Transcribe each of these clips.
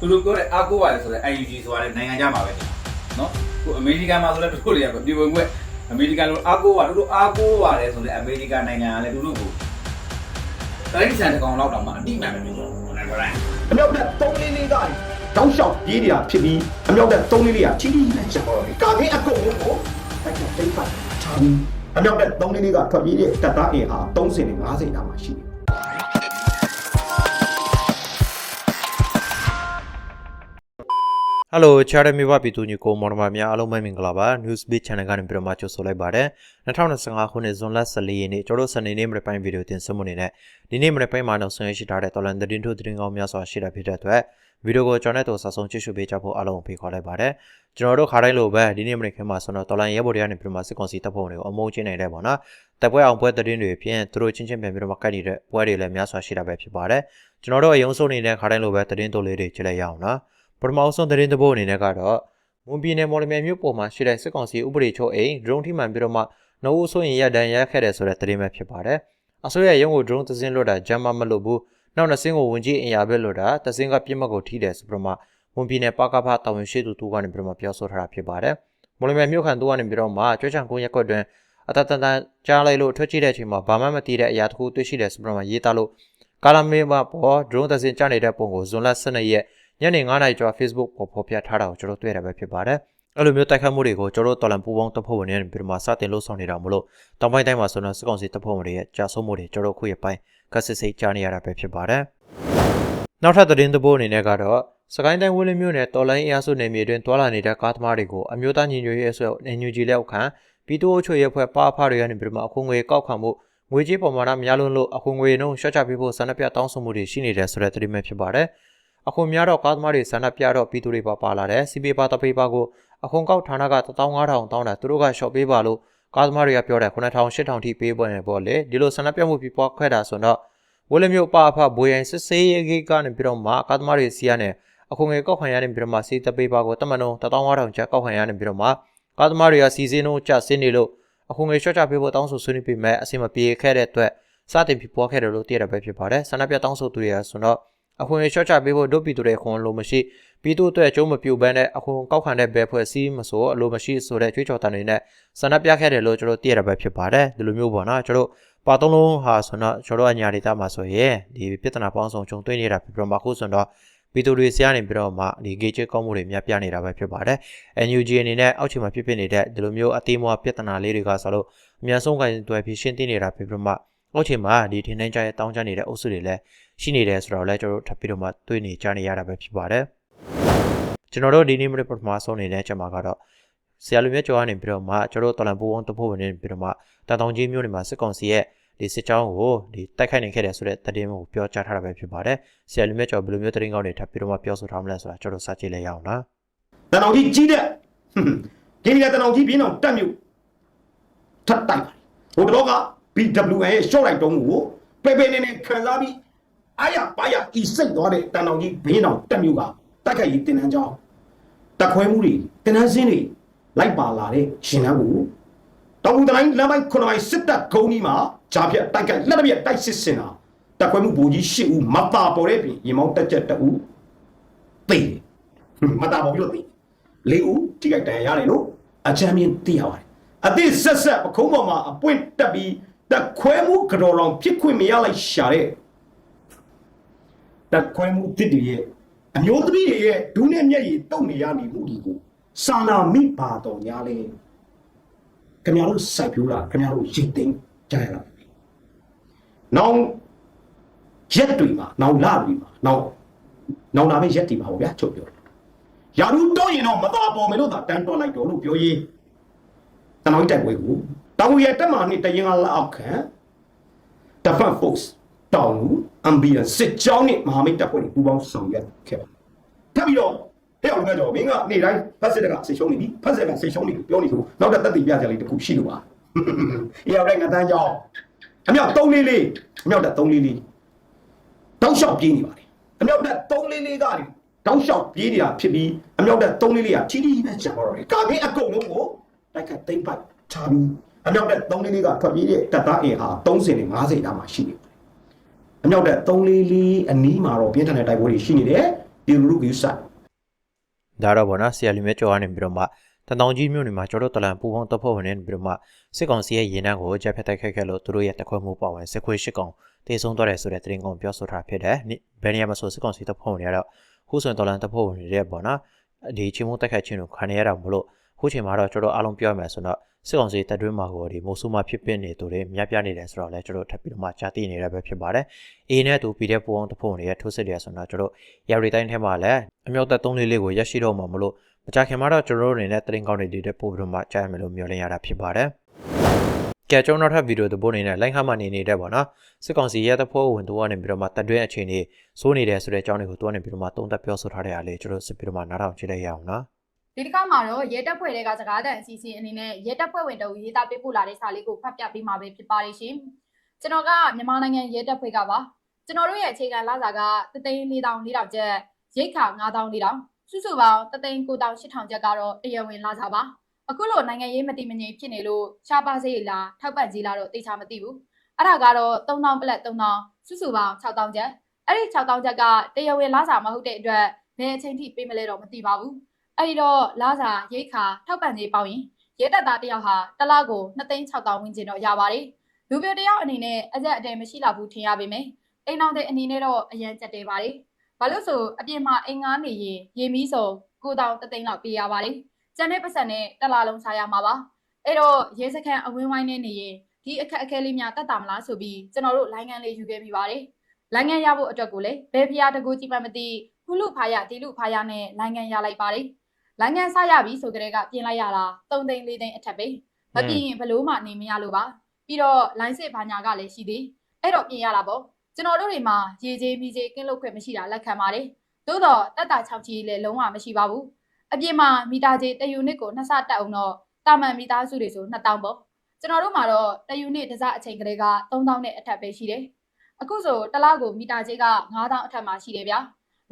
သူတို့ပြောတဲ့အာကိုပါတယ်ဆိုတဲ့ IUG ဆိုတာလည်းနိုင်ငံခြားမှာပဲနော်ခုအမေရိကန်မှာဆိုလည်းတို့တွေကဒီဘုံကအမေရိကန်လိုအာကိုပါတို့တို့အာကိုပါတယ်ဆိုတဲ့အမေရိကန်နိုင်ငံကလည်းတို့တို့ကိုတိုင်းစံတကောင်လောက်တောင်မှအတိအမှန်ပဲပြောတော့ဟုတ်တယ်ဗျာအမြောက်တက်3လေးလေးကတောင်းလျှောက်ပြေးနေတာဖြစ်ပြီးအမြောက်တက်3လေးလေးကချီတီနဲ့ချက်ပေါ်တယ်ကာမင်းအကုန်လုံးကိုတိုက်ခိုက်တိတ်ပတ်ချာပြီးအမြောက်တက်3လေးလေးကထွက်ပြေးတဲ့တပ်သားအင်အား30နဲ့50တာမှရှိတယ် ဟယ်လိုချာရမီဘပြည်သူညီကိုမော်ဒမာများအားလုံးပဲမင်္ဂလာပါ News Beat Channel ကနေပြန်မှကြိုဆိုလိုက်ပါတယ်2025ခုနှစ်ဇွန်လ14ရက်နေ့ကျွန်တော်တို့စနေနေ့မနေ့ပိုင်းဗီဒီယိုတင်ဆက်မှုနေနဲ့ဒီနေ့မနေ့ပိုင်းမှာနောက်ဆုံးရရှိထားတဲ့တော်လန်သတင်းထုတ်သတင်းကောင်းများစွာရှိတာဖြစ်တဲ့အတွက်ဗီဒီယိုကိုကျွန်တော်တို့ဆက်ဆုံးကြည့်ရှုပေးကြဖို့အားလုံးဖိတ်ခေါ်လိုက်ပါတယ်ကျွန်တော်တို့ခါတိုင်းလိုပဲဒီနေ့မနေ့ခင်းမှာဆိုတော့တော်လန်ရဲဘော်တွေကနေပြန်မှစစ်ကောင်စီတပ်ဖွဲ့တွေကိုအမုန်းချင်းနေတယ်ပေါ့နော်တပ်ပွဲအောင်ပွဲသတင်းတွေဖြင့်သူတို့ချင်းချင်းပြန်ပြီးတော့မှကတ်နေတဲ့ပွဲတွေလည်းများစွာရှိတာပဲဖြစ်ပါတယ်ကျွန်တော်တို့အယုံဆုံးနေတဲ့ခါတိုင်းလိုပဲသတင်းတိုလေးတွေကြည့်လိုက်ရအောင်နော် ပထမအဆုံးသတင်းသဘောအနေနဲ့ကတော့မွန်ပြည်နယ်မော်လမြိုင်မြို့ပေါ်မှာရှိတဲ့စစ်ကောင်စီဥပဒေချုပ်အိမ် drone ထိမှန်ပြီးတော့မှနှုတ်အဆိုရင်ရဒဏ်ရခဲ့တယ်ဆိုတဲ့သတင်းပဲဖြစ်ပါတယ်။အစိုးရရုံးကို drone သစင်းလွတ်တာဂျမ်းမမလို့ဘူး။နောက်နှစ်စင်းကိုဝင်ကြီးအင်အားပဲလွတ်တာသစင်းကပြစ်မှတ်ကိုထိတယ်ဆိုပြီးတော့မှမွန်ပြည်နယ်ပကဖတာဝန်ရှိသူတူကနေပြီးတော့မှပြောဆိုထားတာဖြစ်ပါတယ်။မော်လမြိုင်မြို့ခံသူကနေပြီးတော့မှကြွချံကုန်းရက်ကွက်တွင်အတတတန်ကြားလိုက်လို့ထွက်ကြည့်တဲ့အချိန်မှာဘာမှမသိတဲ့အရာတစ်ခုတွေ့ရှိတယ်ဆိုပြီးတော့မှရေးသားလို့ကာလာမေမှာပေါ် drone သစင်းကျနေတဲ့ပုံကိုဇွန်လ12ရက် ညနေ9:00နာရီကျော် Facebook ပေါ်ဖော်ပြထားတာကိုကျွန်တော်တွေ့ရတာပဲဖြစ်ပါတယ်။အဲ့လိုမျိုးတိုက်ခတ်မှုတွေကိုကျွန်တော်တော်လန်ပူပေါင်းတပ်ဖွဲ့ဝင်တွေနဲ့ပြီးတော့မှစတင်လှုပ်ဆောင်နေတာမလို့တောင်ပိုင်းတိုင်းမှာဆိုတော့စစ်ကောင်စီတပ်ဖွဲ့ဝင်တွေရဲ့ကြာဆုံးမှုတွေကျွန်တော်ခုရပိုင်းကစစ်စိတ်ကြားနေရတာပဲဖြစ်ပါတယ်။နောက်ထပ်သတင်းသဘောအနေနဲ့ကတော့စကိုင်းတိုင်းဝင်းလင်းမြို့နယ်တော်လိုင်းအင်အားစုနယ်မြေတွင်တွာလာနေတဲ့ကားသမားတွေကိုအမျိုးသားညီညွတ်ရေးအစိုးရ NUG လက်အောက်ခံပြည်သူ့အုပ်ချုပ်ရေးဖွဲ့ပါအဖတွေကနေပြီးတော့မှအခုငွေကောက်ခံမှုငွေကြေးပမာဏများလွန်းလို့အခုငွေနှုန်းရှော့ချပေးဖို့ဆန္ဒပြတောင်းဆိုမှုတွေရှိနေတယ်ဆိုတဲ့သတင်းပဲဖြစ်ပါတယ်။ အခုများတော့ကားသမားတွေဆန္ဒပြတော့ပြည်သူတွေပါပါလာတယ်စီပေပါတပေပါကိုအခုကောက်ဌာနက15000တောင်းတာသူတို့ကရှော့ပေးပါလို့ကားသမားတွေကပြောတယ်9000 8000ထိပေးပေါ်နေပေါ့လေဒီလိုဆန္ဒပြမှုပြပွားခဲ့တာဆိုတော့ဝလမျိုးပါအဖဘွေရင်စစ်စေးရေးကိကနေပြီးတော့မှကားသမားတွေစီရနေအခုငွေကောက်ခံရနေပြီးတော့မှစီတပေပါကိုတမန်တော်15000ကျပ်ကောက်ခံရနေပြီးတော့မှကားသမားတွေကစီစင်းတို့ကျဆင်းနေလို့အခုငွေရှော့ချပေးဖို့တောင်းဆိုဆွေးနွေးပြီးမဲ့အစီမပြေခဲ့တဲ့အတွက်စတင်ပြပွားခဲ့တယ်လို့သိရတာပဲဖြစ်ပါတယ်ဆန္ဒပြတောင်းဆိုသူတွေကဆိုတော့ အခွင့်အရေးရှော့ချပေးဖို့ဒုပြည်သူတွေခွန်လို့မရှိပြည်သူအတွက်အကျိုးမပြုဘဲနဲ့အခွန်ကောက်ခံတဲ့ဘယ်ဖွဲ့စည်းမဆိုအလိုမရှိဆိုတဲ့ကြွေးကြော်တန်တွေနဲ့ဆန္ဒပြခဲ့တယ်လို့ကျွန်တော်သိရတာပဲဖြစ်ပါတယ်ဒီလိုမျိုးပေါ့နော်ကျွန်တော်ပါသုံးလုံးဟာဆိုတော့ကျွန်တော်အညာဒေတာမှာဆိုရင်ဒီပြဿနာပေါင်းစုံကြုံတွေ့နေတာဖြစ်ပြီးတော့မှအခုဆိုတော့ပြည်သူတွေဆရာနေပြီးတော့မှဒီဂေချကောင်းမှုတွေများပြနေတာပဲဖြစ်ပါတယ် NUG အနေနဲ့အောက်ခြေမှာဖြစ်ဖြစ်နေတဲ့ဒီလိုမျိုးအသေးမွားပြဿနာလေးတွေကဆိုလို့အများဆုံးကင်တွယ်ဖြစ်ရှင်းသိနေတာဖြစ်ပြီးတော့မှအောက်ခြေမှာဒီထင်းထင်းကြရဲ့တောင်းချနေတဲ့အုပ်စုတွေလည်း ရှိနေတယ်ဆိုတော့လည်းကျွန်တော်တို့ထပ်ပြီးတော့မှတွေ့နေကြနေရတာပဲဖြစ်ပါတယ်ကျွန်တော်တို့ဒီနေ့မနေ့ပထမဆုံးနေတဲ့ချက်မှာကတော့ဆရာလူမြတ်ကျော်ကနေပြီးတော့မှကျွန်တော်တို့တော်လန်ပူအောင်တဖို့ဝင်နေပြီးတော့မှတန်တောင်ကြီးမြို့နယ်မှာစစ်ကောင်စီရဲ့ဒီစစ်ကြောင်းကိုဒီတိုက်ခိုက်နေခဲ့တယ်ဆိုတဲ့သတင်းကိုပြောကြားထားတာပဲဖြစ်ပါတယ်ဆရာလူမြတ်ကျော်ဘယ်လိုမျိုးသတင်းကောင်းတွေထပ်ပြီးတော့မှပြောဆိုထားမလဲဆိုတာကျွန်တော်စကြည့်လိုက်ရအောင်နော်တန်အောင်ကြီးကြီးတဲ့ဟွန်းဒီကတန်အောင်ကြီးပြင်းအောင်တက်မြို့ထပ်တိုက်ပါဟိုတော့က BWN ရဲ့ short line တုံးကိုပေပေနေနေခံစားပြီး အာရပါရဤစိတ်သွားတဲ့တန်အောင်ကြီးဘင်းအောင်တက်မြို့ကတိုက်ခိုက်ရေးတင်တန်းကြောင်းတက်ခွဲမှုတွေတင်တန်းစင်းတွေလိုက်ပါလာတဲ့ရှင်နှန်းကိုတောင်ဦးတိုင်းလမ်းပိုင်းခုနပိုင်းစစ်တပ်ကုန်းကြီးမှာဂျာပြက်တိုက်ခိုက်လက်တပြက်တိုက်စစ်စင်တာတက်ခွဲမှုဘူကြီး၈ဦးမတာပေါ်တဲ့ပြင်ရေမောင်းတက်ချက်တဦးသိတယ်မတာပေါ်ပြီးတော့သိတယ်လေးဦးထိခိုက်ဒဏ်ရာရတယ်လို့အချမ်းမြင်သိရပါတယ်။အသည့်ဆက်ဆက်ပခုံးပေါ်မှာအပွင့်တက်ပြီးတက်ခွဲမှုကြော်တော်ဖြစ်ခွင့်မရလိုက်ရှာတဲ့ တက်ခွဲမှုတစ်တွေရဲ့အမျိုးသမီးတွေရဲ့ဒူးနဲ့မျက်ရည်တုံနေရနေမှုတွေကိုစာနာမိပါတော်များလဲခင်ဗျားတို့စိုက်ပြူးတာခင်ဗျားတို့ရိတ်သိမ်းကြရတာ။နောင်ရက်တွေမှာနောင်လတွေမှာနောင်နောင်လာမယ့်ရက်တွေမှာပေါ့ဗျာချုပ်ပြောတယ်ယာရုတော့ရင်တော့မတော်ပေါ်မယ်လို့သာတန်တော်လိုက်တော့လို့ပြောရေးတနောက်တိုက်ပွဲကိုတောင်ရတက်မှာနှစ်တရင်ကလက်အောက်ခံတဖန်ဖို့ တောင်အမ်ဘီယန်စစ်ကြောင်းနဲ့မဟာမိတ်တပ်ဖွဲ့တွေပူးပေါင်းဆောင်ရွက်ခဲ့ပါထပ်ပြီးတော့ဟဲ့အောင်လည်းတော့မင်းကနေ့တိုင်းဖက်စစ်တကဆေရှုံးနေပြီဖက်စစ်ကဆေရှုံးနေပြီပြောနေဆိုနောက်တက်တက်တည်ပြကြလေးတစ်ခုရှိလို့ပါအေးအောင်လည်းငါတန်းကြောင်းအမြောက်3လေးလေးအမြောက်တက်3လေးလေးတောက်လျှောက်ပြေးနေပါလေအမြောက်တက်3လေးလေးကလေတောက်လျှောက်ပြေးနေတာဖြစ်ပြီးအမြောက်တက်3လေးလေးကချီတီနဲ့ချက်ပေါ်တော့တယ်ကာမင်းအကုန်လုံးကိုတိုက်ခတ်သိမ့်ပိုက်ချပြီးအမြောက်တက်3လေးလေးကထွက်ပြေးတဲ့တပ်သားအင်အား30နဲ့50တာမှရှိနေတယ် အမြောက်တဲ့3လေးလေးအနီးမှာတော့ပြင်းထန်တဲ့တိုက်ပွဲတွေရှိနေတယ်ဒီပြည်လူလူကိစ္စဒါတော့ဗောနော်ဆီယလီမဲကျော်ကနေပြီးတော့မှတန်တောင်ကြီးမြို့နယ်မှာကျွန်တော်တို့တလန်ပူပေါင်းတပ်ဖွဲ့ဝင်တွေပြီးတော့မှစစ်ကောင်စီရဲ့ရင်နှန်းကိုချက်ဖက်တိုက်ခိုက်ခဲ့လို့သူတို့ရဲ့တခွဲမှုပေါ့ဝင်စစ်ခွေးရှစ်ကောင်တေဆုံးသွားတယ်ဆိုတဲ့သတင်းကောင်ပြောဆိုထားဖြစ်တယ်ဘယ်နေရာမှာဆိုစစ်ကောင်စီတပ်ဖွဲ့ဝင်တွေကတော့ခုဆိုရင်တလန်တပ်ဖွဲ့ဝင်တွေရဲ့ဗောနော်ဒီချင်းမှုတိုက်ခိုက်ခြင်းကိုခံရရတာမလို့ခုချိန်မှာတော့ကျွန်တော်အားလုံးပြောရမယ်ဆိုတော့ စစ်ကောင်စီတပ်တွင်းမှာဟိုဒီမိုဆူမှာဖြစ်ပနေသူတွေမြတ်ပြနေတယ်ဆိုတော့လည်းကျွန်တော်ထပ်ပြီးတော့မှကြားသိနေရပဲဖြစ်ပါတယ်။ A နဲ့သူပြီးတဲ့ပူအောင်တပ်ဖွဲ့ဝင်တွေရဲ့ထိုးစစ်တွေဆိုတော့ကျွန်တော်ရရီတိုင်းထဲမှာလည်းအမြောက်သက်3လေးလေးကိုရရှိတော့မှာမလို့မကြခင်မှာတော့ကျွန်တော်တို့အနေနဲ့တရင်ကောင်းတွေဒီတဲ့ပို့ပြီးတော့မှကြားရမယ်လို့မျှော်လင့်ရတာဖြစ်ပါတယ်။ကဲကျွန်တော်နောက်ထပ်ဗီဒီယိုသဘောအနေနဲ့ line ခါမှနေနေတဲ့ပေါ့နော်စစ်ကောင်စီရဲတပ်ဖွဲ့ဝင်တို့ကနေပြီးတော့မှတပ်တွင်းအခြေအနေစိုးနေတယ်ဆိုတဲ့အကြောင်းတွေကိုသူကနေပြီးတော့မှတုံးသက်ပြောဆိုထားတဲ့အလေးကျွန်တော်စစ်ပြီးတော့မှနားထောင်ကြည့်လိုက်ရအောင်နော် ဒီတစ်ခါမှာတော့ရဲတပ်ဖွဲ့တွေကစကားတန်အစီအစဉ်အနေနဲ့ရဲတပ်ဖွဲ့ဝင်တို့ရေးသားပေးပို့လာတဲ့စာလေးကိုဖတ်ပြပေးမှာပဲဖြစ်ပါတယ်ရှင်။ကျွန်တော်ကမြန်မာနိုင်ငံရဲတပ်ဖွဲ့ကပါ။ကျွန်တော်တို့ရဲ့အခြေခံလစာကတသိန်း4000 4000ကျပ်ရိတ်ခါ9000 4000စုစုပေါင်းတသိန်း9000 8000ကျပ်ကတော့တရားဝင်လစာပါ။အခုလိုနိုင်ငံရေးမတည်မငြိမ်ဖြစ်နေလို့ရှားပါစေးလားထောက်ပံ့ကြီးလားတော့သိချမသိဘူး။အဲ့ဒါကတော့3000ပလက်3000စုစုပေါင်း6000ကျပ်အဲ့ဒီ6000ကျပ်ကတရားဝင်လစာမဟုတ်တဲ့အတွက်ဘယ်အချိန်ထိပေးမလဲတော့မသိပါဘူး။ အဲ့ဒီတော့လာစာရိတ်ခါထောက်ပံ့ကြေးပေါင်းရင်ရဲတပ်သားတစ်ယောက်ဟာတစ်လကို2,600ဝန်းကျင်တော့ရပါတယ်။လူပြိုတစ်ယောက်အနေနဲ့အရက်အတဲမရှိလောက်ဘူးထင်ရပေမယ့်အိမ်အောင်တဲ့အနေနဲ့တော့အရန်ကြက်တယ်ပါတယ်။ဘာလို့ဆိုအပြင်မှာအိမ်ငားနေရင်ရေမီးစုံ9000တသိန်းလောက်ပေးရပါတယ်။ကျန်တဲ့ပတ်စံနဲ့တစ်လလုံးစားရမှာပါ။အဲ့တော့ရဲစခန်းအဝင်းဝိုင်းနဲ့နေရင်ဒီအခက်အခဲလေးများတတ်တာမလားဆိုပြီးကျွန်တော်တို့လိုင်းငန်းလေးယူခဲ့ပြီးပါတယ်။လိုင်းငန်းရဖို့အတွက်ကိုလည်းဘယ်ဖျားတကူကြည့်မှမသိခုလူဖာရဒီလူဖာရနဲ့လိုင်းငန်းရလိုက်ပါတယ်။ လိုင်းငန်းဆရပြီဆိုကြတဲ့ကပြင်လိုက်ရတာ3သိန်း4သိန်းအထက်ပဲမပြင်ရင်ဘလို့မှနေမရလို့ပါပြီးတော့လိုင်းစစ်ဘာညာကလည်းရှိသေးအဲ့တော့ပြင်ရတာပေါ့ကျွန်တော်တို့တွေမှာရေကြီးမီကြီးကင်းလုတ်ခွင့်မရှိတာလက်ခံပါတယ်သို့တော့တက်တာ6ချီလည်းလုံးဝမရှိပါဘူးအပြင်မှာမီတာကြီးတယူနစ်ကိုနှစ်ဆတက်အောင်တော့တာမန်မီတာစုတွေဆို2000ပေါ့ကျွန်တော်တို့မှာတော့တယူနစ်တစ်စအချိန်ကလေးက3000နဲ့အထက်ပဲရှိတယ်အခုဆိုတစ်လားကိုမီတာကြီးက9000အထက်မှာရှိတယ်ဗျာ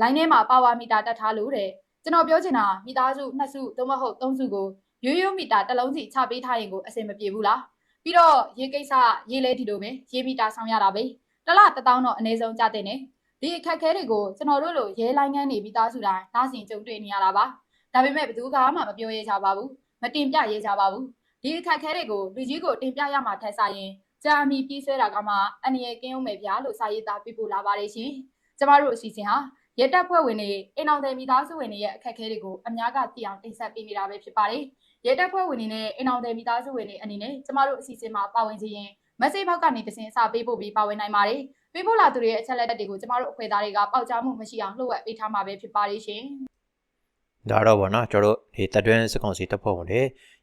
လိုင်းထဲမှာပါဝါမီတာတက်ထားလို့တဲ့ ကျွန်တော်ပြောချင်တာမိသားစုနှစ်စုသို့မဟုတ်သုံးစုကိုရိုးရိုးမီတာတစ်လုံးစီချပေးထားရင်ကိုအဆင်မပြေဘူးလားပြီးတော့ရေကိစ္စရေလဲဒီလိုပဲရေမီတာဆောင်ရတာပဲတစ်လတစ်တောင်းတော့အနည်းဆုံးကြတဲ့နဲ့ဒီအခက်ခဲတွေကိုကျွန်တော်တို့လိုရဲလိုင်းငန်းနေမိသားစုတိုင်းနားဆင်ကြုံတွေ့နေရတာပါဒါပေမဲ့ဘယ်သူကမှမပြောရဲကြပါဘူးမတင်ပြရဲကြပါဘူးဒီအခက်ခဲတွေကိုလူကြီးကိုတင်ပြရမှာထက်ဆိုင်ရင်ကြာအမီပြေးဆွဲတာကမှအန္တရာယ်ကင်းအောင်မယ်ဗျာလို့စာရေးသားပြပို့လာပါတယ်ရှင်ကျမတို့အစီအစဉ်ဟာ ရဲတပ်ဖွဲ့ဝင်တွေအိမ်အောင်တယ်မိသားစုဝင်တွေရဲ့အခက်အခဲတွေကိုအများကသိအောင်တင်ဆက်ပေးနေတာပဲဖြစ်ပါတယ်။ရဲတပ်ဖွဲ့ဝင်တွေနဲ့အိမ်အောင်တယ်မိသားစုဝင်တွေအနေနဲ့ကျမတို့အစီအစဉ်မှာပါဝင်စီရင် message ဘောက်ကနေတစင်စာပေးဖို့ပြီးပါဝင်နိုင်ပါတယ်။ပေးဖို့လာသူတွေရဲ့အချက်လက်တွေကိုကျမတို့အဖွဲ့သားတွေကပေါက်ကြားမှုမရှိအောင်လှုပ်ဝက်ပေးထားမှာပဲဖြစ်ပါတယ်ရှင်။ဒါတော့ဗောနော်ကျွန်တော်တို့ဒီတပ်တွင်းစစ်ကောင်စီတပ်ဖွဲ့ဝင်တွေ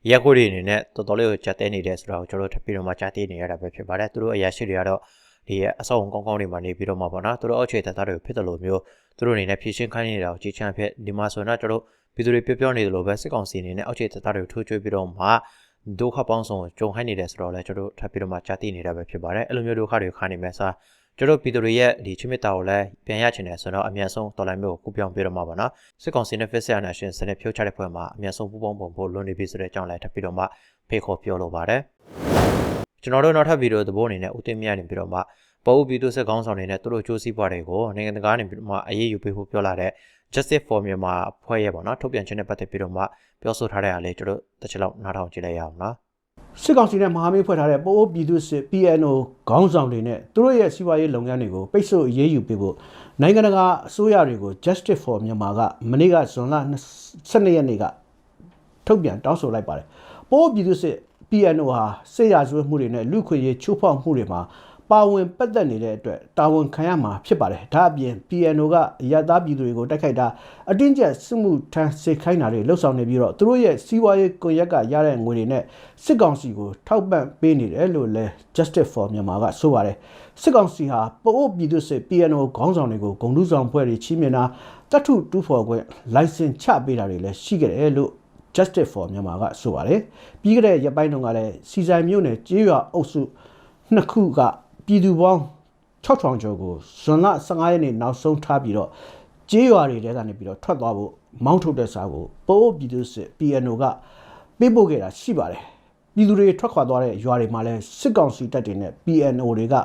ရက်ကိုတွေအနေနဲ့တော်တော်လေးကိုကြက်တဲနေတယ်ဆိုတော့ကျွန်တော်တို့ထပ်ပြီးတော့မှကြားသိနေရတာပဲဖြစ်ပါတယ်သူတို့အရာရှိတွေကတော့ ဒီအဆောက်အုံကောင်းကောင်းတွေမှာနေပြီးတော့မှဗောနော်သူတို့အောက်ခြေတပ်သားတွေကိုဖြစ်တယ်လို့မျိုးသူတို့အနေနဲ့ဖြည့်ရှင်းခိုင်းနေတာကိုကြည်ချမ်းဖြစ်ဒီမှာဆိုတော့ကျွန်တော်တို့ပြည်သူတွေပြောပြောနေတယ်လို့ပဲစစ်ကောင်စီအနေနဲ့အောက်ခြေတပ်သားတွေကိုထိုးချွေးပြီးတော့မှဒုက္ခပေါင်းစုံကြုံခိုင်းနေတယ်ဆိုတော့လည်းကျွန်တော်တို့ထပ်ပြီးတော့မှကြားသိနေတာပဲဖြစ်ပါတယ်အဲ့လိုမျိုးဒုက္ခတွေခံနေမဲ့စားကျွန်တော်ပြည်သူတွေရဲ့ဒီချစ်မြတ်တာကိုလည်းပြန်ရချင်တယ်ဆိုတော့အမြန်ဆုံးတော်လိုင်းမျိုးကိုကူပြောင်းပြတော့မှာပါနော်စစ်ကောင်စီနဲ့ Face Nation စနစ်ဖြိုးချတဲ့ဖွဲ့မှာအမြန်ဆုံးပူးပေါင်းပုံဖို့လွန်နေပြီဆိုတဲ့အကြောင်းလည်းထပ်ပြီးတော့မှဖေခေါ်ပြောလိုပါတယ် ကျွန်တော်တို့နောက်ထပ်ဗီဒီယိုသဘောအနေနဲ့ဦးတင်မြတ်နေပြီးတော့မှပေါ်ဦးပြည်သူစစ်ကောင်းဆောင်တွေနဲ့သူတို့ကြိုးစည်းပွားတွေကိုနိုင်ငံတကာနေပြီးတော့မှအရေးယူပေးဖို့ပြောလာတဲ့ Justice for Myanmar ဖွဲ့ရဲ့ပေါ့နော်ထုတ်ပြန်ခြင်းနဲ့ပတ်သက်ပြီးတော့မှပြောဆိုထားတဲ့အရာလေးကျွန်တော်တစ်ချက်လောက်နားထောင်ကြည့်လိုက်ရအောင်နော်စစ်ကောင်စီနဲ့မဟာမိတ်ဖွဲ့ထားတဲ့ပိုအိုးပြည်သူစစ် PNO ခေါင်းဆောင်တွေနဲ့သူတို့ရဲ့စီးပွားရေးလုပ်ငန်းတွေကိုပိတ်ဆို့အရေးယူပေးဖို့နိုင်ငံတကာအစိုးရတွေကို Justice for Myanmar ကမနေ့ကဇွန်လ12ရက်နေ့ကထုတ်ပြန်တောင်းဆိုလိုက်ပါတယ်။ပိုအိုးပြည်သူစစ် PNO ဟာစစ်ရာဇဝတ်မှုတွေနဲ့လူခွေရေးချိုးဖောက်မှုတွေမှာပါဝင်ပတ်သက်နေတဲ့အတွက်တာဝန်ခံရမှာဖြစ်ပါတယ်။ဒါအပြင် PNO ကအရသားပြည်သူတွေကိုတိုက်ခိုက်တာအတင်းကျပ်စစ်မှုထမ်းစေခိုင်းတာတွေလှုပ်ဆောင်နေပြီးတော့သူတို့ရဲ့စီးပွားရေးကွန်ရက်ကရတဲ့ငွေတွေနဲ့စစ်ကောင်စီကိုထောက်ပံ့ပေးနေတယ်လို့လည်း Justice for Myanmar ကဆိုပါတယ်။စစ်ကောင်စီဟာပအိုးပြည်သူစစ် PNO ခေါင်းဆောင်တွေကိုဂုံတူးဆောင်ဖွဲ့တွေချီးမြှင့်တာတတ်ထုတူးဖော်ခွင့်လိုင်စင်ချပေးတာတွေလည်းရှိခဲ့တယ်လို့ Justice for Myanmar ကဆိုပါတယ်။ပြီးခဲ့တဲ့ရက်ပိုင်းတုန်းကလည်းစီဆိုင်မြို့နယ်ကြေးရွာအုပ်စုနှစ်ခုကပြည်သူပေါင်း6000ကျော်ကိုဇွန်လ15ရက်နေ့နောက်ဆုံးထားပြီးတော့ကြေးရွာတွေထဲကနေပြီးတော့ထွက်သွားဖို့မောင်းထုတ်တဲ့စာကိုပို့ပြည်သူစစ် PNO ကပေးပို့ခဲ့တာရှိပါတယ်။ပြည်သူတွေထွက်ခွာသွားတဲ့ရွာတွေမှာလည်းစစ်ကောင်စီတပ်တွေနဲ့ PNO တွေက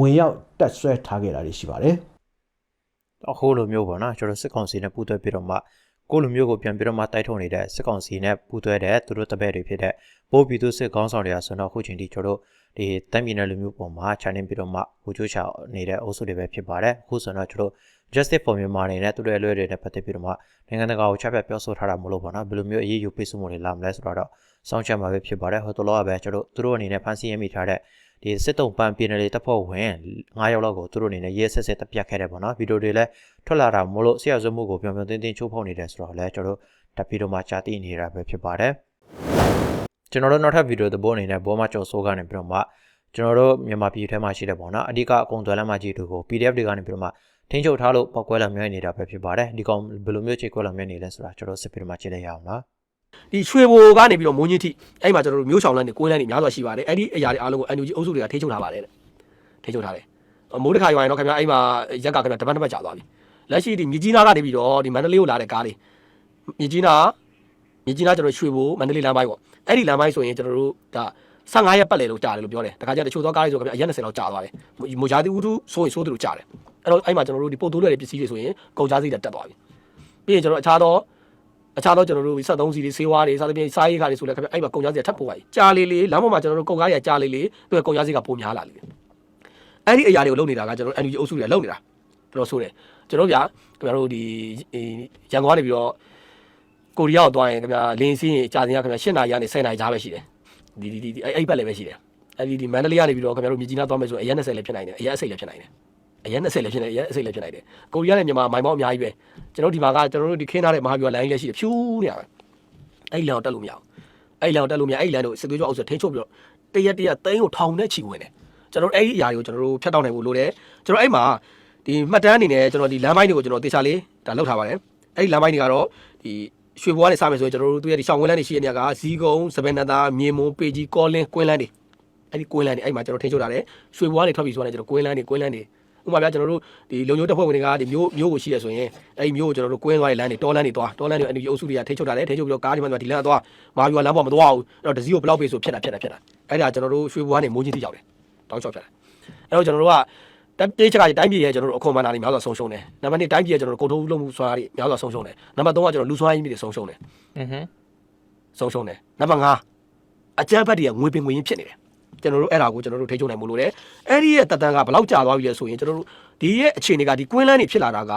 ဝင်ရောက်တပ်ဆွဲထားခဲ့တာတွေရှိပါတယ်။အခုလိုမျိုးပေါ့နော်ကျွန်တော်စစ်ကောင်စီနဲ့ပူးတွဲပြီးတော့မှ ကိုလိုမျိုးကိုပြန်ပြီးတော့မှတိုက်ထုတ်နေတဲ့စစ်ကောင်စီနဲ့ပူးတွဲတဲ့သူတို့တပည့်တွေဖြစ်တဲ့ပိုးပြည်သူစစ်ကောင်းဆောင်တွေကဆိုတော့အခုချိန်ထိကျွန်တော်တို့ဒီတမ်းပြည်နယ်လူမျိုးပေါ်မှာခြံနေပြီးတော့မှဟိုချိုးချနေတဲ့အုပ်စုတွေပဲဖြစ်ပါတယ်အခုဆိုတော့ကျွန်တော် justice for Myanmar နေနဲ့သူတို့ရဲ့လွဲတွေနဲ့ပတ်သက်ပြီးတော့မှနိုင်ငံတကာကိုချက်ပြပြောဆိုထားတာမလို့ပေါ့နော်ဘယ်လိုမျိုးအရေးယူပိတ်ဆို့မှုတွေလာမလဲဆိုတော့စောင့်ချက်မှာပဲဖြစ်ပါတယ်ဟိုတော့ပဲကျွန်တော်တို့သူတို့အနေနဲ့ဖန်ဆီးရမိထားတဲ့ ဒီစစ်တုံးပန်ပြည်နယ်လေးတပ်ဖွဲ့ဝင်9ယောက်လောက်ကိုသူတို့အနေနဲ့ရဲဆက်ဆက်တပ်ပြတ်ခဲ့တယ်ပေါ့နော်ဗီဒီယိုတွေလည်းထွက်လာတာမလို့ဆရာစွမှုကိုပြောင်ပြောင်တင်းတင်းချိုးဖောက်နေတယ်ဆိုတော့လည်းကျွန်တော်တို့တပ်ပြီးတော့မှကြာတိနေတာပဲဖြစ်ပါတယ်ကျွန်တော်တို့နောက်ထပ်ဗီဒီယိုသဘောအနေနဲ့ဘောမကျော်စိုးကနေပြီးတော့မှကျွန်တော်တို့မြန်မာပြည်ထဲမှာရှိတဲ့ပေါ့နော်အဓိကအကုန်သွယ်လမ်းမကြီးတွေကို PDF တွေကနေပြီးတော့မှထိန်းချုပ်ထားလို့ပောက်ကွဲလာမျိုးနေတာပဲဖြစ်ပါတယ်ဒီကောင်ဘယ်လိုမျိုးခြေကွဲလာမျိုးနေလဲဆိုတာကျွန်တော်စစ်ပြီးတော့မှကြည့်လိုက်ရအောင်နော် ဒီရွှေဘိုကနေပြီးတော့မိုးညင်းထိအဲ့မှာကျွန်တော်တို့မျိုးချောင်လန်းတွေကိုင်းလန်းတွေများစွာရှိပါတယ်အဲ့ဒီအရာတွေအားလုံးကို NUG အုပ်စုတွေကထိချုပ်ထားပါတယ်တဲ့ထိချုပ်ထားတယ်မိုးတစ်ခါရွာရင်တော့ခင်ဗျာအဲ့မှာရက်ကခင်ဗျာတပတ်တစ်ပတ်ကြာသွားပြီလက်ရှိဒီမြကြီးနားကနေပြီးတော့ဒီမန္တလေးကိုလာတဲ့ကားလေးမြကြီးနားမြကြီးနားကျွန်တော်ရွှေဘိုမန္တလေးလမ်းပိုင်းပေါ့အဲ့ဒီလမ်းပိုင်းဆိုရင်ကျွန်တော်တို့ဒါ15ရက်ပတ်လေလို့ကြာတယ်လို့ပြောတယ်တခါကျတချို့သောကားတွေဆိုခင်ဗျာအရက်20လောက်ကြာသွားတယ်မူဂျာတီဦးထုဆိုရင်ဆိုးတယ်လို့ကြာတယ်အဲ့တော့အဲ့မှာကျွန်တော်တို့ဒီပုတ်တိုးလွယ်တဲ့ပစ္စည်းတွေဆိုရင်ကုန်ကြစည်တွေတက်သွားပြီပြီးရင်ကျွန်တော်အခြားသော အခြားတော့ကျွန်တော်တို့73စီတွေဆေးဝါးတွေစသဖြင့်စားရိတ်ခါတွေဆိုလည်းခင်ဗျအဲ့မှာကုန်ကြစည်ထပ်ပို့ပါပြီကြာလေးလေးလမ်းပေါ်မှာကျွန်တော်တို့ကုန်ကားတွေကကြာလေးလေးသူကကုန်ကြစည်ကပိုများလာလိမ့်မယ်အဲ့ဒီအရာတွေကိုလုပ်နေတာကကျွန်တော် NUG အုပ်စုတွေကလုပ်နေတာတော်တော်ဆိုတယ်ကျွန်တော်ဗျာခင်ဗျားတို့ဒီရန်ကုန်ကနေပြီးတော့ကိုရီးယားကိုသွားရင်ခင်ဗျာလင်းစင်းကြာစင်ကခင်ဗျာ8နာရီကနေ10နာရီကြားပဲရှိတယ်ဒီဒီဒီအဲ့အဲ့ဘက်လည်းပဲရှိတယ်အဲ့ဒီဒီမန္တလေးကနေပြီးတော့ခင်ဗျားတို့မြကြီးနားသွားမယ်ဆိုအရက်20လည်းဖြစ်နိုင်တယ်အရက်အစိတ်လည်းဖြစ်နိုင်တယ် အရက်20လည်းဖြစ်နေအရက်အစိတ်လည်းဖြစ်နိုင်တယ်ကိုရီးယားနဲ့မြန်မာမိုင်ပေါင်းအများကြီးပဲကျွန်တော်ဒီမှာကကျွန်တော်တို့ဒီခင်းထားတဲ့မဟာဗျူဟာလိုင်းလည်းရှိတယ်ဖြူးနေရပဲအဲ့လန်ကိုတက်လို့မရဘူးအဲ့လန်ကိုတက်လို့မရအဲ့လန်တို့စစ်သွေးကြောအုပ်စုထိန်းချုပ်ပြီးတော့တရက်တရက်သိန်းကိုထောင်နဲ့ချီဝင်တယ်ကျွန်တော်တို့အဲ့ဒီအရာတွေကိုကျွန်တော်တို့ဖျက်တောက်နိုင်ဖို့လိုတယ်ကျွန်တော်အဲ့မှာဒီမှတ်တမ်းအနေနဲ့ကျွန်တော်ဒီလမ်းပိုင်းတွေကိုကျွန်တော်တေချာလေးဒါလောက်ထားပါတယ်အဲ့ဒီလမ်းပိုင်းတွေကတော့ဒီရွှေဘွားနဲ့စမယ်ဆိုရင်ကျွန်တော်တို့သူရဲ့ဒီရှောင်းဝင်းလန်းတွေရှိတဲ့နေရာကဇီးကုန်းစပယ်နတာမြေမုံပေကြီးကောလင်းကွင်းလန်းတွေအဲ့ဒီကွင်းလန်းတွေအဲ့မှာကျွန်တော်ထိန်းချုပ်ထားတယ်ရွှေဘွားတွေထွက်ပြီးဆိုတော့ကျွန်တော်ကွင်းလန်းတွေကွင်းလန်းတွေ ဥပမာပြကျွန်တော်တို့ဒီလုံခြုံတပ်ဖွဲ့ဝင်တွေကဒီမျိုးမျိုးကိုရှိရဆိုရင်အဲ့ဒီမျိုးကိုကျွန်တော်တို့ကွင်းသွားတဲ့လမ်းတွေတောလမ်းတွေသွားတောလမ်းတွေအဲ့ဒီအုပ်စုတွေကထိချုပ်တာလေထိချုပ်ပြီးတော့ကားတွေမှသွားဒီလမ်းကသွားမာယူကလမ်းပေါ်မသွားဘူးအဲ့တော့ဒစီကိုဘလောက်ပေးဆိုဖြစ်တာဖြစ်တာဖြစ်တာအဲ့ဒါကျွန်တော်တို့ရွှေဘွားနေမိုးကြီးတိရောက်တယ်တောင်းချောက်ဖြစ်တာအဲ့တော့ကျွန်တော်တို့ကတပ်တေးချက်ကတိုင်းပြည်ရဲ့ကျွန်တော်တို့အခွန်မာနာတွေများစွာဆုံးရှုံးတယ်နံပါတ်1တိုင်းပြည်ရဲ့ကျွန်တော်တို့ကုန်ထုတ်လုပ်မှုစွာတွေများစွာဆုံးရှုံးတယ်နံပါတ်3ကကျွန်တော်လူစွာရင်းမြစ်တွေဆုံးရှုံးတယ်အင်းဟင်းဆုံးရှုံးတယ်နံပါတ်5အကြမ်းဖက်တွေကငွေပင်ငွေရင်းဖြစ်နေတယ် ကျွန်တော်တို့အဲ့ဒါကိုကျွန်တော်တို့ထိန်းချုပ်နိုင်မှုလို့လေအဲ့ဒီရဲ့တက်တန်းကဘယ်လောက်ကြာသွားပြီလဲဆိုရင်ကျွန်တော်တို့ဒီရဲ့အခြေအနေကဒီကွင်းလန်းတွေဖြစ်လာတာက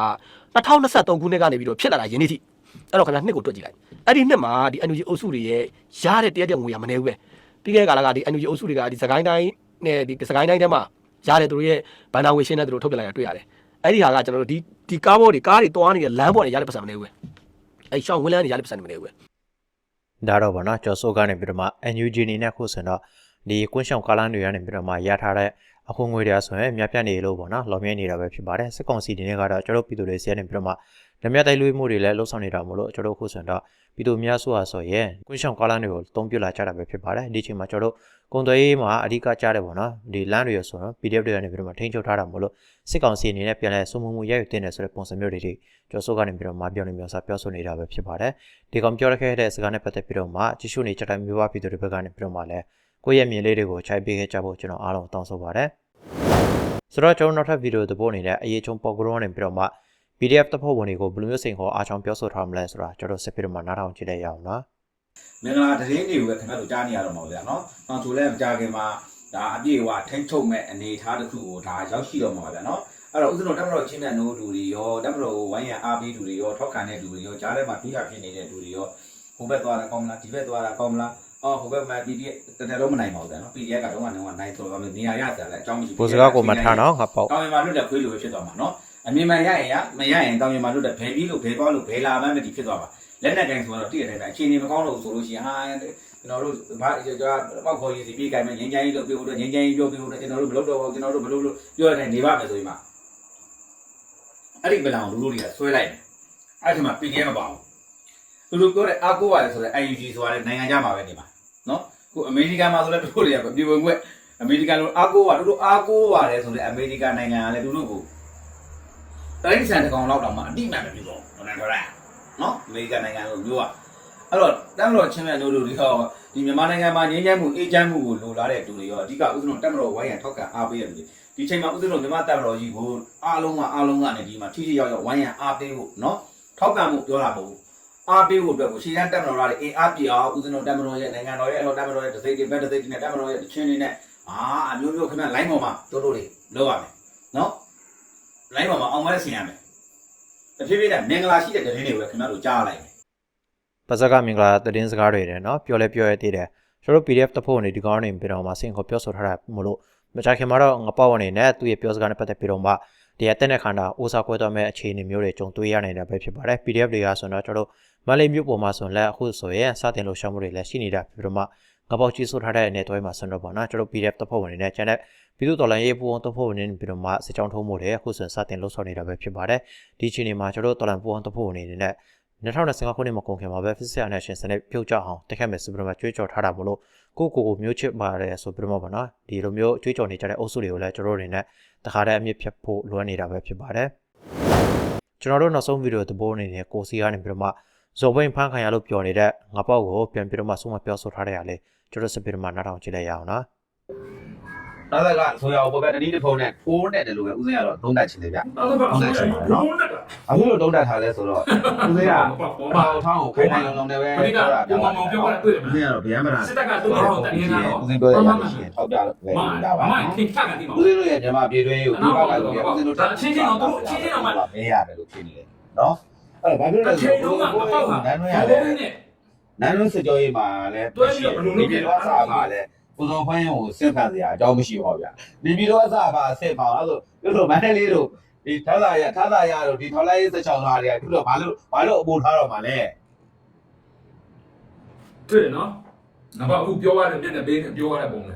2023ခုနှစ်ကနေပြီးတော့ဖြစ်လာတာယနေ့ထိအဲ့တော့ခင်ဗျာနှစ်ကိုတွက်ကြည့်လိုက်အဲ့ဒီနှစ်မှာဒီ NUG အုပ်စုတွေရဲ့ရတဲ့တရက်တရက်ငွေရမနေဘူးပဲပြီးခဲ့တဲ့ကာလကဒီ NUG အုပ်စုတွေကဒီစကိုင်းတိုင်းနဲ့ဒီစကိုင်းတိုင်းထဲမှာရတဲ့သူတို့ရဲ့ဘန်နာဝေရှင်းနဲ့သူတို့ထုတ်ပြလိုက်တာတွေ့ရတယ်အဲ့ဒီဟာကကျွန်တော်တို့ဒီဒီကားဘောတွေကားတွေတွားနေတဲ့လမ်းပေါ်တွေရတဲ့ပတ်စံမနေဘူးပဲအဲ့ရှောင်းဝင်းလန်းတွေရတဲ့ပတ်စံမနေဘူးပဲဒါတော့ဗောနော်ကျော်စိုးကနေပြီးတော့မှ NUG နေနဲ့ခုဆိုတော့ ဒီကွင်းရှောင်းကားလန်းတွေကနေပြီးတော့မှရထားတဲ့အခွင့်အရေးတွေဆိုရင်မြတ်ပြတ်နေလို့ဗောနော်လော်မြဲနေတာပဲဖြစ်ပါတယ်စစ်ကောင်စီဒီနေ့ကတော့ကျွန်တော်ပြည်သူတွေစီကနေပြီးတော့မှဓမြတိုက်လွေးမှုတွေလည်းလှုပ်ဆောင်နေတာမို့လို့ကျွန်တော်ခုဆိုတော့ပြည်သူများဆိုဟာဆိုရင်ကွင်းရှောင်းကားလန်းတွေကိုတုံးပြလာကြတာပဲဖြစ်ပါတယ်ဒီချိန်မှာကျွန်တော်ကုန်သွယ်ရေးမှာအဓိကကြားတယ်ဗောနော်ဒီလမ်းတွေရဆိုတော့ PDF တွေကနေပြီးတော့မှထိန်းချုပ်ထားတာမို့လို့စစ်ကောင်စီအနေနဲ့ပြန်လဲစုံမှုမှုရယူတင်တယ်ဆိုတဲ့ပုံစံမျိုးတွေတွေကျော်စိုးကနေပြီးတော့မှပြောနေမျိုးစားပြောဆိုနေတာပဲဖြစ်ပါတယ်ဒီကောင်ပြောရခဲ့တဲ့စကားနဲ့ပတ်သက်ပြီးတော့မှကြည့်ရှုနေကြတဲ့မျိုးပါပြည်သူတွေဘက်ကနေပြီးတော့မှလည်း ကိုယ့်ရဲ့မြင်လေးတွေကိုခြိုက်ပေးခဲ့ကြဖို့ကျွန်တော်အားလုံးတောင်းဆိုပါတယ်ဆိုတော့ကျွန်တော်နောက်ထပ်ဗီဒီယိုသဘောအနေနဲ့အရေးချုံပေါ်ကရောနေပြီးတော့မှ PDF တပ်ဖွဲ့ဝင်တွေကိုဘယ်လိုမျိုးစိန်ခေါ်အားချောင်းပြောဆိုထားမလဲဆိုတာကျွန်တော်စစ်ပြီးတော့မှနားထောင်ကြည့်လိုက်ရအောင်နော်မင်္ဂလာသတင်းတွေကိုပဲခင်ဗျားတို့ကြားနေရတော့မှာဗျာနော်။နောက်ဆိုလည်းကြားခင်မှာဒါအပြည့်အဝထိမ့်ချုပ်မဲ့အနေအထားတစ်ခုကိုဒါရောက်ရှိတော့မှာဗျာနော်။အဲ့တော့ဥစ္စတော်တက်မတော်ချင်းမြတ်နိုးလူတွေရောတက်မတော်ဝိုင်းရန်အားပေးလူတွေရောထောက်ခံတဲ့လူတွေရောကြားထဲမှာဒုရဖြစ်နေတဲ့လူတွေရောဟိုဘက်သွားတာကောင်းမလားဒီဘက်သွားတာကောင်းမလား အော်ဟိုဘက်မှာ PDF တကယ်တော့မနိုင်ပါဘူးဗျာနော် PDF ကတော့ကတော့နိုင်ဆိုတော့နေရာရစရာလည်းအကြောင်းမရှိဘိုးစကားကိုမထားတော့ငါပေါ့တောင်ရင်မှာလွတ်တဲ့ခွေးလိုပဲဖြစ်သွားမှာနော်အမြင်မှန်ရရင်ရမရရင်တောင်ရင်မှာလွတ်တဲ့ဘယ်ပြီးလို့ဘယ်သွားလို့ဘယ်လာမှန်းမသိဖြစ်သွားပါလက်နဲ့ကန်ဆိုတော့တည့်ရတယ်ဗျအခြေအနေမကောင်းလို့ဆိုလို့ရှိရင်ဟာကျွန်တော်တို့ဘာကျွန်တော်ပောက်ခေါ်ရေးစီပြေးကြိုင်မယ်ငင်းချိုင်းလို့ပြောလို့ငင်းချိုင်းပြောပြောလို့ကျွန်တော်တို့မလုပ်တော့ဘူးကျွန်တော်တို့ဘလို့လို့ပြောရတဲ့နေပါမယ်ဆိုရင်မှအဲ့ဒီပလန်ကိုလူလူတွေကဆွဲလိုက်တယ်အဲ့ဒီမှာ PDF မပါဘူး လူလူပြောတဲ့အာကိုပါတယ်ဆိုတော့ IUG ဆိုတာလည်းနိုင်ငံခြားမှာပဲနေမှာနော်ခုအမေရိကန်မှာဆိုလည်းတို့တွေကပြည်ဝင်ခွင့်အမေရိကန်လိုအာကိုပါတို့တို့အာကိုပါတယ်ဆိုတော့အမေရိကန်နိုင်ငံကလည်းတို့တို့ကိုတိုင်းစံတကောင်လောက်တောင်မှအတိအမှန်ပဲပြောတော့နော်နော်နော်အမေရိကန်နိုင်ငံလိုမျိုးอ่ะအဲ့တော့တမ်မတော်ချင်းမဲ့တို့တို့တွေဟောဒီမြန်မာနိုင်ငံမှာငြိမ်းချမ်းမှုအေးချမ်းမှုကိုလိုလားတဲ့လူတွေရောအဓိကဥစ္စာတက်မတော်ဝိုင်းရန်ထောက်ခံအားပေးရတဲ့လူတွေဒီချိန်မှာဦးဇင်းတို့မြမတပ်မတော်ကြီးကိုအားလုံးကအားလုံးကနေဒီမှာထိထိရောက်ရောက်ဝိုင်းရန်အားပေးဖို့နော်ထောက်ပံ့မှုပြောတာမဟုတ်ဘူး အားပေးဖို့အတွက်ကိုရှေ့တန်းတပ်မတော်သားတွေအင်အားပြအောင်ဦးဇင်းတို့တပ်မတော်ရဲ့နိုင်ငံတော်ရဲ့အဲ့တော့တပ်မတော်ရဲ့ဒစိမ့်တွေဘက်ဒစိမ့်တွေနဲ့တပ်မတော်ရဲ့တချင်းတွေနဲ့အာအမျိုးမျိုးခင်ဗျလိုင်းပေါ်မှာတို့တို့တွေလောက်ရမယ်နော်လိုင်းပေါ်မှာအောင်မလဲဆင်ရမယ်တဖြည်းဖြည်းနဲ့မင်္ဂလာရှိတဲ့တရင်တွေပဲခင်ဗျတို့ကြားလိုက်မယ်ပါဇက်ကမင်္ဂလာသတင်းစကားတွေတယ်နော်ပြောလဲပြောရသေးတယ်ကျွန်တော်တို့ PDF တစ်ဖို့နေဒီကောင်းနေပြီးတော့မှစင်ခေါ်ပြောဆိုထားတာမလို့မကြခင်မှာတော့ငပေါက်အနေနဲ့သူ့ရဲ့ပြောစကားနဲ့ပတ်သက်ပြီးတော့မှ တရားတက်တဲ့ခန္ဓာအိုးစားခွဲသွားမဲ့အခြေအနေမျိုးတွေကြုံတွေ့ရနေတာပဲဖြစ်ပါတယ် PDF တွေကဆိုတော့ကျွန်တော်တို့မလေးမြို့ပေါ်မှာဆိုလက်အခုဆိုရင်စတင်လို့ရှောင်းမှုတွေလည်းရှိနေတာပြီးတော့မှငပေါက်ကြီးဆိုထားတဲ့အနေတော်မှာဆိုတော့ပေါ့နော်ကျွန်တော် PDF တစ်ဖို့ဝင်နေတဲ့ကျန်တဲ့ပြည်သူတော်လှန်ရေးပူအောင်တစ်ဖို့ဝင်နေပြီးတော့မှစစ်ကြောင်းထုံးမှုတွေအခုဆိုစတင်လို့ဆော်နေတာပဲဖြစ်ပါတယ်ဒီအခြေအနေမှာကျွန်တော်တော်လှန်ပူအောင်တစ်ဖို့ဝင်နေတဲ့2025ခုနှစ်မှာကုန်ခင်မှာပဲ Physics Nation စနစ်ပြုတ်ကျအောင်တက်ခတ်မယ်ဆိုပြီးတော့မှကြွေးကြော်ထားတာမလို့ကိုကိုကိုမျိုးချစ်ပါတယ်ဆိုပြီးတော့မှပေါ့နော်ဒီလိုမျိုးကြွေးကြော်နေကြတဲ့အုပ်စုတွေကိုလည်းကျွန်တော်တို့အနေနဲ့ တခါတည်းအမြင့်ဖြတ်ဖို့လွှမ်းနေတာပဲဖြစ်ပါတယ်ကျွန်တော်တို့နောက်ဆုံးဗီဒီယိုသဘောအနေနဲ့ကိုစီကနေပြီးတော့မှဇော်ဘိန်ဖန်ခံရလို့ပြောနေတဲ့ငါပေါက်ကိုပြန်ပြီးတော့မှဆုံးမပြောဆိုထားတဲ့ရလေကျွန်တော်စပြီးတော့မှနားထောင်ကြည့်လိုက်ရအောင်နော်နောက်သက်ကဆိုရအောင်ပေါ်ကတတိတဖုံနဲ့ဖိုးနဲ့တယ်လို့ပဲဦးစင်းကတော့သုံးတက်ချင်တယ်ဗျနောက်တစ်ခါအောင်တယ်နော် အခုလိုသုံးတက်ထားလဲဆိုတော့ဦးစင်းကဘာအောင်ထောင်းကိုခိုင်းနိုင်လုံးလုံးနဲ့ပဲအဓိကပုံမှန်ပုံပြောရတွေ့တယ်ဦးစင်းကတော့ဗျမ်းမလားစစ်တပ်ကသူ့အောင်တည်းကတော့ဦးစင်းပြောရရင်ရှိရင်ထောက်ကြလို့ပဲမဒါပါမခိခကတိမှာဦးစင်းတို့ရဲ့ဂျမပြည်တွင်းကိုဒီဘက်ကလို့ဦးစင်းတို့အချင်းချင်းတော့သူအချင်းချင်းတော့မှမေးရတယ်လို့ဖြစ်နေတယ်နော်အဲ့ဘာဖြစ်လဲအချင်းလုံးကမပေါက်ဟာနန်းတွင်းရဘာလဲလို့လဲနန်းတွင်းစစ်ကြောရေးမှာလဲဒီပြည်တော်စာပါလဲကိုစုံဖိုင်းကိုစစ်ဖန်စရာအကြောင်းမရှိပါဘူးဗျဒီပြည်တော်စာပါစစ်ပါအဲ့ဆိုတို့တို့မန္တလေးတို့ ဒီထာသာရထာသာရတို့ဒီထော်လိုက်ရေးစချောင်းသားတွေကသူတို့ဘာလို့ဘာလို့အပူထားတော့မှလဲတွေ့တယ်နော်ငါဘာအခုပြောရတဲ့မျက်နှာပေးနဲ့ပြောရတဲ့ပုံလဲ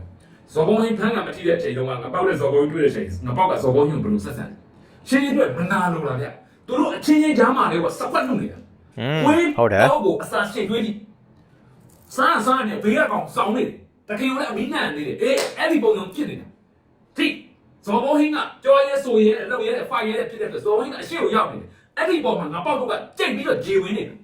ဇော်ဘုံဟင်းဖန်းကမထိတဲ့အချိန်တုန်းကငါပေါက်တဲ့ဇော်ဘုံတွေ့တဲ့အချိန်ငါပေါက်ကဇော်ဘုံဟင်းကိုဘယ်လိုဆက်ဆံလဲရှင်းရင်းအတွက်မနာလို့လားဗျသူတို့အချင်းချင်းကြားမှာလေးကစပတ်လုပ်နေတာอืมဝင်းဟုတ်တယ်အောက်ကိုအစာရှင်တွေးကြည့်စားစားနေဘေးကကောင်စောင်းနေတယ်တခင်ရောလည်းအမီးနန်နေတယ်အေးအဲ့ဒီပုံစံဖြစ်နေတာတိ ဇော်ဘိုးဟင်းကကြောရဲဆိုရဲအလုပ်ရဲဖိုင်ရဲဖြစ်တဲ့ဇော်ဘိုးဟင်းကအရှိကိုရောက်နေတယ်အဲ့ဒီပုံမှာငါပေါက်တော့ကကြိတ်ပြီးတော့ဂျေဝင်နေတယ်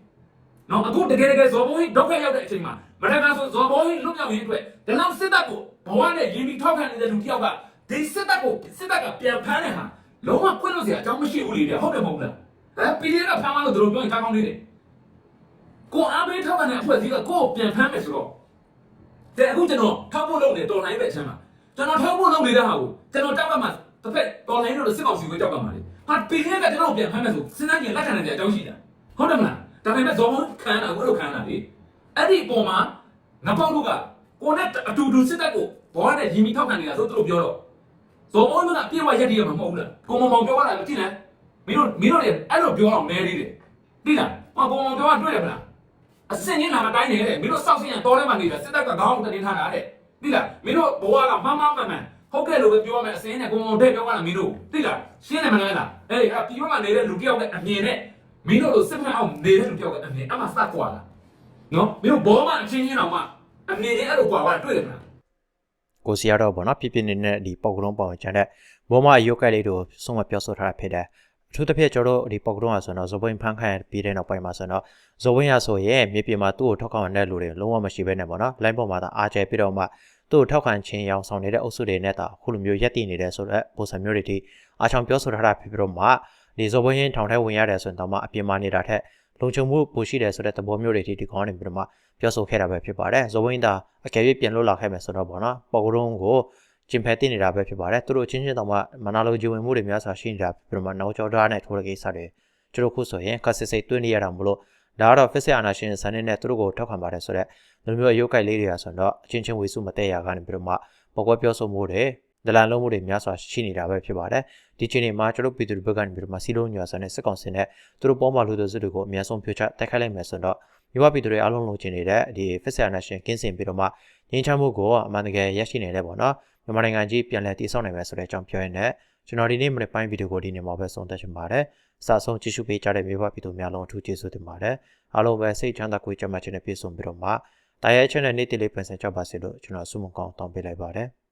နော်အခုတကယ်တကယ်ဇော်ဘိုးဟင်းဒုက္ခရောက်တဲ့အချိန်မှာမထက်ကဆိုဇော်ဘိုးဟင်းလွတ်မြောက်ရေးအတွက်ဒီလောက်စစ်တပ်ကိုဘဝနဲ့ရင်းပြီးထောက်ခံနေတဲ့လူတစ်ယောက်ကဒီစစ်တပ်ကိုစစ်တပ်ကပြန်ဖမ်းတဲ့ဟာလုံးဝခွင့်လို့စရာအကြောင်းမရှိဘူးလေဟုတ်တယ်မဟုတ်လားဟမ်ပြည်ရတော့ဖမ်းမလို့တို့ပြောရင်ကောင်းကောင်းလေးတယ်ကိုအားပေးထောက်ကနေအဖွဲ့အစည်းကကိုကိုပြန်ဖမ်းမယ်ဆိုတော့တဲ့အခုကျွန်တော်ထောက်ဖို့လုပ်နေတော်လိုင်းပဲအချမ်းမှာ ကျွန်တော်ထောက်ဖို့လုပ်နေတဲ့ဟာကိုကျွန်တော်တောက်ကမှတစ်ဖက်တော်လိုင်းတို့စစ်ကောင်စီကိုတောက်ကမှလေဟာပြည်ရကကျွန်တော်ပြန်ဖမ်းမယ်ဆိုစဉ်းစားကြည့်လက်ခံနေတဲ့အကြောင်းရှိတာဟုတ်တယ်မလားဒါပေမဲ့ဇော်မခံတာကိုလို့ခံတာလေအဲ့ဒီပုံမှာငပေါက်တို့ကကိုနဲ့အတူတူစစ်တပ်ကိုဘောနဲ့ရင်မီထောက်ခံနေတာဆိုသူတို့ပြောတော့ဇော်မကပြေဝရက်တည်းမှာမဟုတ်ဘူးလားကိုမမောင်ပြောရတာမကြည့်နဲ့မင်းတို့မင်းတို့လည်းအဲ့လိုပြောတော့မဲသေးတယ်သိလားဟောကိုမောင်ပြောရတွေ့တယ်မလားအစင်ကြီးလာမတိုင်းနေတဲ့မင်းတို့စောက်စင်ရတော်ထဲမှာနေတာစစ်တပ်ကခေါင်းတနေထားတာတဲ့ သိလားမင်းတို့ဘဝကမမမမန်ဟုတ်ကဲ့လို့ပဲပြောရမယ်အစင်းနဲ့ကိုုံတဲ့ပြောရတာမင်းတို့သိလားရှင်းတယ်မလားလားအေးအပြီးမှနေတဲ့လူတယောက်နဲ့အမြင်နဲ့မင်းတို့လိုစစ်ဖက်အောင်နေတဲ့လူတယောက်ကအမြင်အမှစကွာလားနော်မင်းတို့ဘောမအချင်းချင်းအောင်မှအမြင်နဲ့အဲ့လိုကွာပါတွေ့တယ်မလားကိုစီရတော့ပေါ့နော်ပြပြနေတဲ့ဒီပေါက်ကလုံးပေါင်ကျန်တဲ့ဘောမရုပ်ကက်လေးတို့ဆုံးမပြောဆိုထားတာဖြစ်တယ် အထူးသဖြင့်ကျွန်တော်တို့ဒီပေါက်ကလုံးอ่ะဆိုတော့ဇော်ဘင်းဖန်ခိုင်ပြီးတဲ့နောက်ပိုင်းမှာဆိုတော့ဇော်ဘင်းရဆိုရင်မြေပြင်မှာသူ့ကိုထောက်ခံတဲ့လူတွေလုံးဝမရှိဘဲနဲ့ပေါ့နော်လိုင်းပေါ်မှာသာအားကျပြီးတော့မှသူ့ကိုထောက်ခံခြင်းရောင်ဆောင်နေတဲ့အုပ်စုတွေနဲ့တာခုလိုမျိုးရက်တည်နေတယ်ဆိုတော့ပုံစံမျိုးတွေဒီအားချောင်ပြောဆိုထားတာဖြစ်ပြီးတော့မှဒီဇော်ဘင်းရင်ထောင်ထဲဝင်ရတယ်ဆိုရင်တော့မှအပြင်မှာနေတာထက်လုံခြုံမှုပိုရှိတယ်ဆိုတဲ့သဘောမျိုးတွေဒီဒီကောင်းနေပြီးတော့မှပြောဆိုခဲ့တာပဲဖြစ်ပါတယ်ဇော်ဘင်းတာအကယ်၍ပြန်လို့လာခဲ့မယ်ဆိုတော့ပေါ့နော်ပေါက်ကလုံးကို ကျင်ဖက်တင်နေတာပဲဖြစ်ပါတယ်သူတို့ချင်းချင်းတောင်မှမနာလိုဂျီဝင်မှုတွေများစွာရှိနေတာပြီးတော့မှနောက်ကျော်တာနဲ့ထိုးတဲ့ကိစ္စတွေကျွန်တော်ခုဆိုရင်ကစစ်စိတ်တွင်းနေရတာမလို့ဒါကတော့ fix အာနာရှင်စနစ်နဲ့သူတို့ကိုထောက်ခံပါတယ်ဆိုတော့လူမျိုးအယုတ်ကိုက်လေးတွေရာဆိုတော့အချင်းချင်းဝေစုမတဲ့ရကနေပြီးတော့မှပေါ်ကွက်ပြောဆိုမှုတွေဒလန်လုံးမှုတွေများစွာရှိနေတာပဲဖြစ်ပါတယ်ဒီချိန်တွေမှာကျွန်တော်ပြည်သူတွေဘက်ကနေပြီးတော့မှစီလုံးညွှန်ဆန်တဲ့စစ်ကောင်စင်နဲ့သူတို့ပေါ်မှာလူတို့စစ်တွေကိုအများဆုံးဖြိုချတိုက်ခိုက်လိုက်မယ်ဆိုတော့မြဝပြည်သူတွေအားလုံးလုံးချင်နေတဲ့ဒီ fix အာနာရှင်ကင်းစင်ပြီးတော့မှငြိမ်းချမ်းမှုကိုအမှန်တကယ်ရရှိနေတယ်ပေါ့နော် မြန်မာနိုင်ငံကြီးပြန်လည်တည်ဆောက်နိုင်မယ်ဆိုတဲ့အကြောင်းပြောရင်းနဲ့ကျွန်တော်ဒီနေ့မနေ့ပိုင်းဗီဒီယိုကိုဒီနေ့မှာပဲဆုံးသက်ချင်ပါတယ်။စာဆုံးကြည့်ရှုပေးကြတဲ့မျိုးပါပြည်သူများလုံးအထူးကျေးဇူးတင်ပါတယ်။အားလုံးပဲစိတ်ချမ်းသာကိုယ်ကျန်းမာခြင်းနဲ့ပြည့်စုံပြီးတော့မှတာရဲချင်းနဲ့နေ့တည်လေးပြန်ဆင်ကြပါစေလို့ကျွန်တော်ဆုမကောင်းတောင်းပေးလိုက်ပါတယ်။